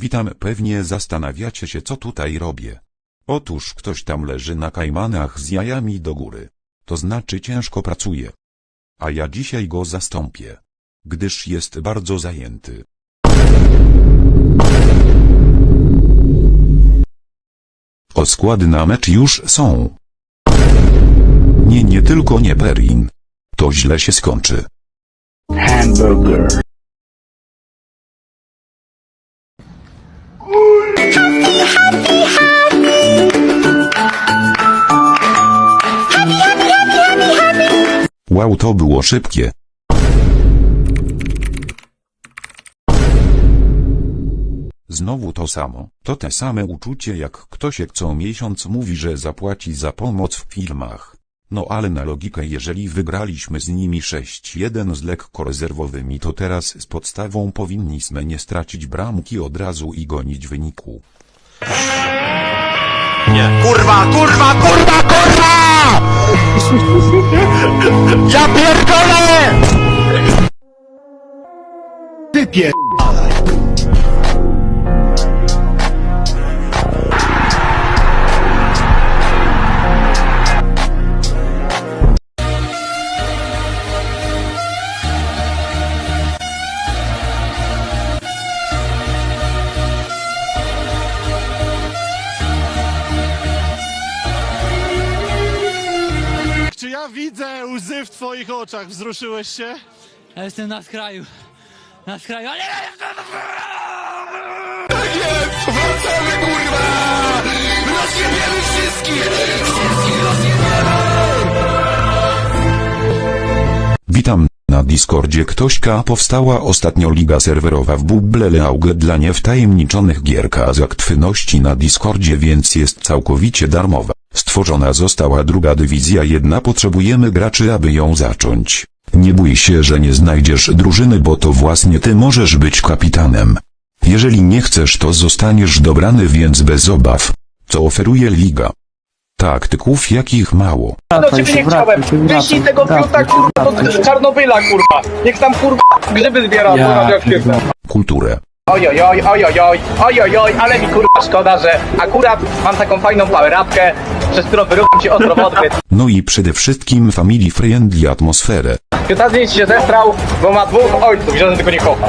Witam, pewnie zastanawiacie się co tutaj robię. Otóż ktoś tam leży na kajmanach z jajami do góry. To znaczy ciężko pracuje. A ja dzisiaj go zastąpię. Gdyż jest bardzo zajęty. O na mecz już są. Nie, nie tylko nie Perin. To źle się skończy. hamburger. Wow, to było szybkie. Znowu to samo, to te same uczucie jak ktoś jak co miesiąc mówi, że zapłaci za pomoc w filmach. No ale na logikę jeżeli wygraliśmy z nimi 6-1 z lekko rezerwowymi to teraz z podstawą powinniśmy nie stracić bramki od razu i gonić wyniku. Kurwa, kurwa, kurwa, kurwa! Ja pierdolę! Ty pier... ja widzę łzy w twoich oczach? Wzruszyłeś się? Ja jestem na skraju. Na skraju, ale... Wracamy, kurwa! Rozjebiemy wszystkich! Witam, na Discordzie ktośka powstała ostatnio liga serwerowa w Bubbleleaug dla niewtajemniczonych gierka z aktywności na Discordzie więc jest całkowicie darmowa. Stworzona została druga dywizja jedna potrzebujemy graczy aby ją zacząć. Nie bój się że nie znajdziesz drużyny bo to właśnie ty możesz być kapitanem. Jeżeli nie chcesz to zostaniesz dobrany więc bez obaw. Co oferuje liga. Taktyków jakich mało. do ciebie nie chciałem. Wyślij tego fiuta kurwa do Czarnobyla kurwa. Niech tam kurwa grzyby zbiera, kurwa jak świetne. Kulturę. Ojoj, oj, oj, oj, oj, oj, ale mi kurwa szkoda, że akurat mam taką fajną powerapkę, przez którą wyrucham ci ostro w. No i przede wszystkim family friendly atmosferę. Pytanie się zestrał, bo ma dwóch ojców i żaden tego nie kocha.